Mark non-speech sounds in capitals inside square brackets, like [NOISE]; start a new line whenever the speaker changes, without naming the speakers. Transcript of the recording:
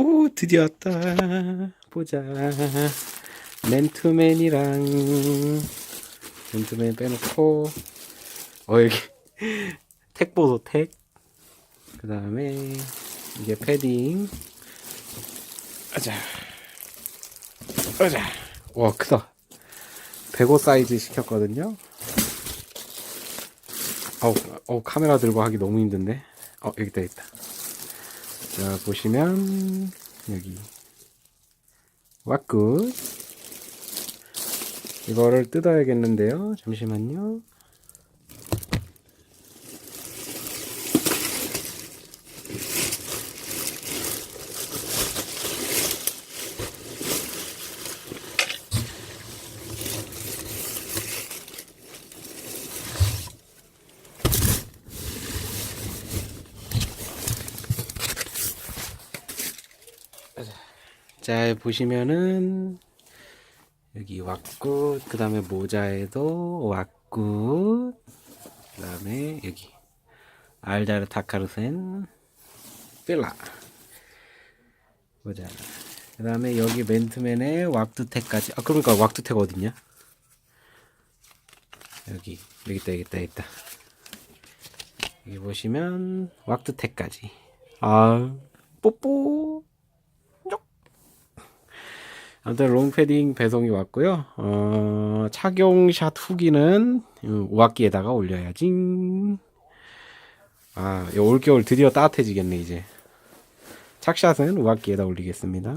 오, 드디어 왔다. 보자. 맨투맨이랑, 맨투맨 빼놓고, 어, 여기, [LAUGHS] 택보도 택. 그 다음에, 이게 패딩. 가자. 가자. 와, 크다. 105 사이즈 시켰거든요. 어우, 어 카메라 들고 하기 너무 힘든데. 어, 여기 있다, 여기 있다. 자, 보시면, 여기. 왁굿. 이거를 뜯어야겠는데요. 잠시만요. 자, 보시면은, 여기 왁굿, 그 다음에 모자에도 왁굿, 그 다음에 여기, 알다르 타카르센, 필라. 보자. 그 다음에 여기 맨투맨의 왁두텍까지. 아, 그러니까 왁두텍 어딨냐? 여기, 여기 있다, 여기 있다, 여기 있다. 여기 보시면, 왁두텍까지. 아, 뽀뽀. 아무튼 롱패딩 배송이 왔고요. 어, 착용샷 후기는 5학기에다가 올려야지. 아, 이 올겨울 드디어 따뜻해지겠네 이제. 착샷은 5학기에다 올리겠습니다.